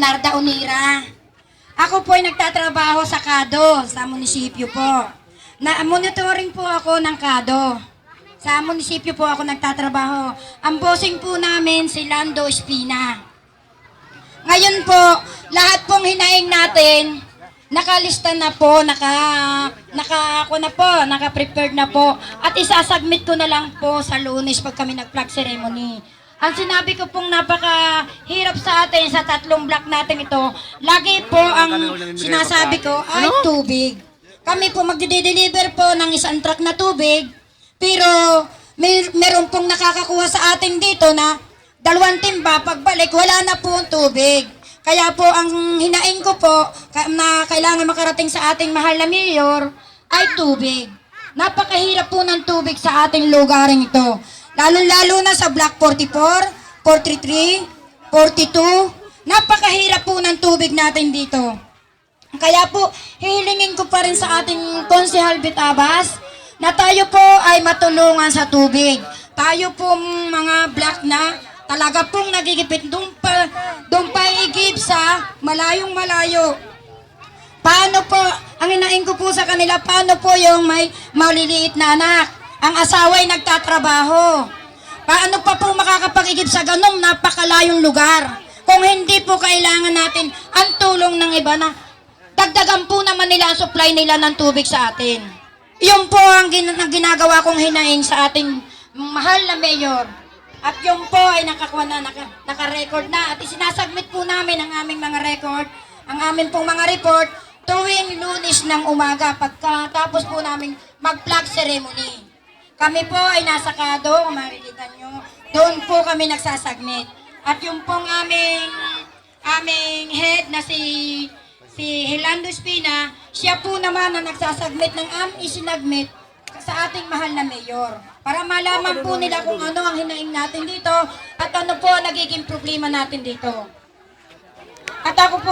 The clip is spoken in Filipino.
Narda Unira. Ako po ay nagtatrabaho sa KADO, sa munisipyo po. Na monitoring po ako ng KADO. Sa munisipyo po ako nagtatrabaho. Ang bossing po namin si Lando Espina. Ngayon po, lahat pong hinaing natin, nakalista na po, naka, naka, ako na po, naka-prepared na po. At isasubmit ko na lang po sa lunes pag kami nag-flag ceremony. Ang sinabi ko pong napakahirap sa atin sa tatlong block natin ito, lagi po ang sinasabi ko ay tubig. Kami po magde-deliver po ng isang truck na tubig, pero may, meron pong nakakakuha sa atin dito na dalawang timba, pagbalik, wala na po ang tubig. Kaya po, ang hinaing ko po, na kailangan makarating sa ating mahal na mayor, ay tubig. Napakahirap po ng tubig sa ating lugaring ito. Lalo-lalo na sa Block 44, 43, 42. Napakahirap po ng tubig natin dito. Kaya po, hihilingin ko pa rin sa ating Konsehal Bitabas na tayo po ay matulungan sa tubig. Tayo po mga black na talaga pong nagigipit doon pa, doon pa igip sa malayong malayo. Paano po, ang inaing ko po sa kanila, paano po yung may maliliit na anak? Ang asawa ay nagtatrabaho. Paano pa po makakapag-igip sa ganong napakalayong lugar? Kung hindi po kailangan natin ang tulong ng iba na dagdagan po naman nila ang supply nila ng tubig sa atin. Yun po ang, gin- ginagawa kong hinaing sa ating mahal na mayor. At yun po ay nakakuha na, naka, naka-record na. At isinasubmit po namin ang aming mga record, ang aming pong mga report, tuwing lunes ng umaga pagkatapos po namin mag-flag ceremony. Kami po ay nasa kado, kung makikita nyo. Doon po kami nagsasubmit. At yung pong aming, aming head na si si Hilando Espina, siya po naman ang nagsasubmit ng am isinagmit sa ating mahal na mayor. Para malaman po nila kung ano ang hinaing natin dito at ano po ang nagiging problema natin dito. At ako po